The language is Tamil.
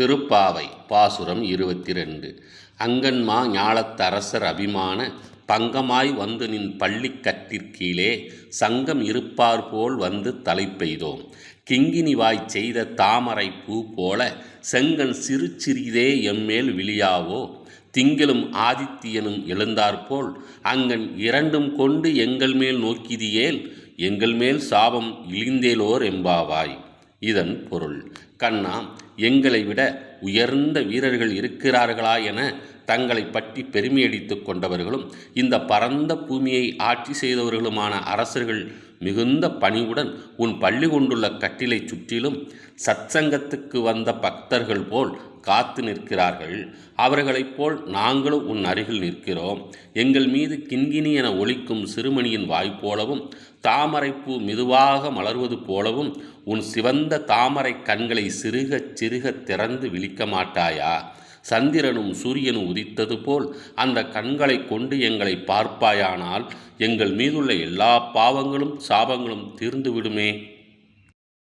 திருப்பாவை பாசுரம் இருபத்தி ரெண்டு அங்கன்மா ஞாலத்தரசர் அபிமான பங்கமாய் வந்து நின் பள்ளிக் கட்டிற்கீழே சங்கம் இருப்பார் போல் வந்து தலை பெய்தோம். கிங்கினி வாய் செய்த தாமரை பூ போல செங்கன் சிறு சிறிதே எம்மேல் விழியாவோ? திங்களும் ஆதித்தியனும் எழுந்தாற்போல் அங்கன் இரண்டும் கொண்டு எங்கள் மேல் நோக்கிதியேல் எங்கள் மேல் சாபம் இழிந்தேலோர் எம்பாவாய் இதன் பொருள். கண்ணா எங்களை விட உயர்ந்த வீரர்கள் இருக்கிறார்களா என தங்களை பற்றி பெருமையடித்துக் கொண்டவர்களும் இந்த பரந்த பூமியை ஆட்சி செய்தவர்களுமான அரசர்கள் மிகுந்த பணிவுடன் உன் பள்ளி கொண்டுள்ள கட்டிலை சுற்றிலும் சத்சங்கத்துக்கு வந்த பக்தர்கள் போல் காத்து நிற்கிறார்கள். அவர்களைப் போல் நாங்களும் உன் அருகில் நிற்கிறோம். எங்கள் மீது கிண்கிணி என ஒலிக்கும் சிறுமணியின் வாய்ப்போலவும் தாமரைப்பூ மெதுவாக மலர்வது போலவும் உன் சிவந்த தாமரை கண்களை சிறுகச் சிறுகத் திறந்து விழிக்க மாட்டாயா? சந்திரனும் சூரியனும் உதித்தது போல் அந்த கண்களை கொண்டு எங்களை பார்ப்பாயானால் எங்கள் மீதுள்ள எல்லா பாவங்களும் சாபங்களும் தீர்ந்து விடுமே